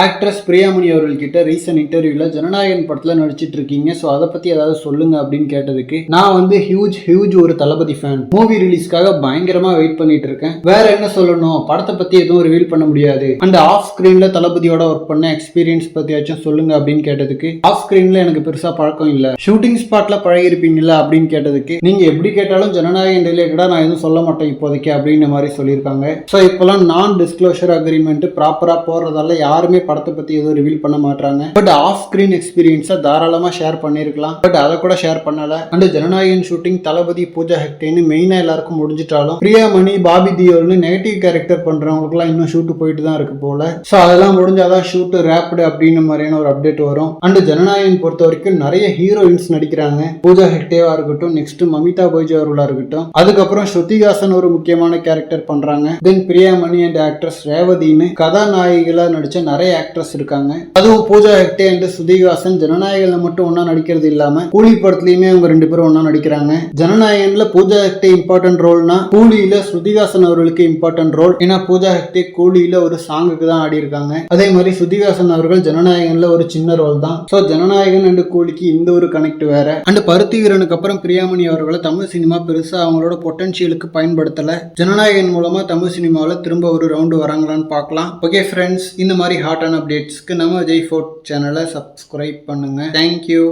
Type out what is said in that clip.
Actress Priyamani அவர்கள்கிட்ட recent இன்டர்வியூவில் ஜனநாயகன் படத்தில் நடிச்சிட்டு இருக்கீங்க. ஸோ அதை பற்றி ஏதாவது சொல்லுங்க அப்படின்னு கேட்டதுக்கு நான் வந்து ஹியூஜ் ஹியூஜ் ஒரு தளபதி ஃபேன் மூவி ரிலீஸ்க்காக பயங்கரமாக வெயிட் பண்ணிட்டு இருக்கேன். வேற என்ன சொல்லணும்? படத்தை பற்றி எதுவும் ரிவீல் பண்ண முடியாது. அண்ட் ஆஃப் ஸ்க்ரீனில் தளபதியோட ஒர்க் பண்ண எக்ஸ்பீரியன்ஸ் பற்றியாச்சும் சொல்லுங்க அப்படின்னு கேட்டதுக்கு ஆஃப் ஸ்க்ரீனில் எனக்கு பெருசாக பழக்கம் இல்லை. ஷூட்டிங் ஸ்பாட்டில் பழகிருப்பீங்களா அப்படின்னு கேட்டதுக்கு நீங்க எப்படி கேட்டாலும் ஜனநாயகன் ரிலேட்டடாக நான் எதுவும் சொல்ல மாட்டேன் இப்போதைக்கு அப்படின்ற மாதிரி சொல்லியிருக்காங்க. ஸோ இப்போலாம் நான் டிஸ்க்ளோஷர் அக்ரிமெண்ட் ப்ராப்பராக போடுறதால யாருமே படத்தை பத்தி எதுவும் ரிவீல் பண்ண மாட்டாங்க பட் ஆஃப் ஸ்கிரீன் எக்ஸ்பீரியன்ஸை தாராளமா ஷேர் பண்ணிருக்கலாம். பட் அதை கூட ஷேர் பண்ணல. அண்ட் ஜனநாயகன் ஷூட்டிங் தளபதி பூஜா ஹெக்டேன்னு மெயினா எல்லாருக்கும் முடிஞ்சிட்டாலும் பிரியாமணி பாபி தியோல்னு நெகட்டிவ் கேரக்டர் பண்றவங்களுக்குலாம் இன்னும் ஷூட் போயிட்டு தான் இருக்கு போல. ஸோ அதெல்லாம் முடிஞ்சாதான் ஷூட்டு ரேப்டு அப்படின்னு மாதிரியான ஒரு அப்டேட் வரும். அண்ட் ஜனநாயகன் பொறுத்த வரைக்கும் நிறைய ஹீரோயின்ஸ் நடிக்கிறாங்க. பூஜா ஹெக்டேவா இருக்கட்டும் நெக்ஸ்ட் மமிதா பைஜு அவர்களாக இருக்கட்டும். அதுக்கப்புறம் ஸ்ருதிகாசன் ஒரு முக்கியமான கேரக்டர் பண்றாங்க. தென் பிரியாமணி அண்ட் ஆக்ட்ரஸ் ரேவதின்னு கதாநாயகிகளா நடிச்ச நிறைய ஆக்ட்ரஸ் இருக்காங்க. அதுவும் பூஜா ஹெக்டே அண்ட் சுதிகாசன் ஜனநாயகன்ல மட்டும் ஒன்னா நடிக்கிறது இல்லாம கூலி படத்துலயுமே அவங்க ரெண்டு பேரும் ஒன்னா நடிக்கிறாங்க. ஜனநாயகன்ல பூஜா ஹெக்டே இம்பார்ட்டன்ட் ரோல்னா கூலியில சுதிகாசன் அவர்களுக்கு இம்பார்ட்டன்ட் ரோல் ஏன்னா பூஜா ஹெக்டே கூலியில ஒரு சாங்குக்கு தான் ஆடி இருக்காங்க. அதே மாதிரி சுதிகாசன் அவர்கள் ஜனநாயகன்ல ஒரு சின்ன ரோல் தான். சோ ஜனநாயகன் அண்ட் கூலிக்கு இந்த ஒரு கனெக்ட் வேற. அண்ட் பருத்தி வீரனுக்கு அப்புறம் பிரியாமணி அவர்களை தமிழ் சினிமா பெருசா அவங்களோட பொட்டன்ஷியலுக்கு பயன்படுத்தல. ஜனநாயகன் மூலமா தமிழ் சினிமாவில் திரும்ப ஒரு ரவுண்டு வராங்களான்னு பார்க்கலாம். ஓகே ஃப்ரெண்ட்ஸ் இந்த மாதிரி இம்பார்ட்டன்ட் அப்டேட்ஸ்க்கு நம்ம ஜெய் ஃபோர்ட் சேனலை சப்ஸ்கிரைப் பண்ணுங்க. Thank you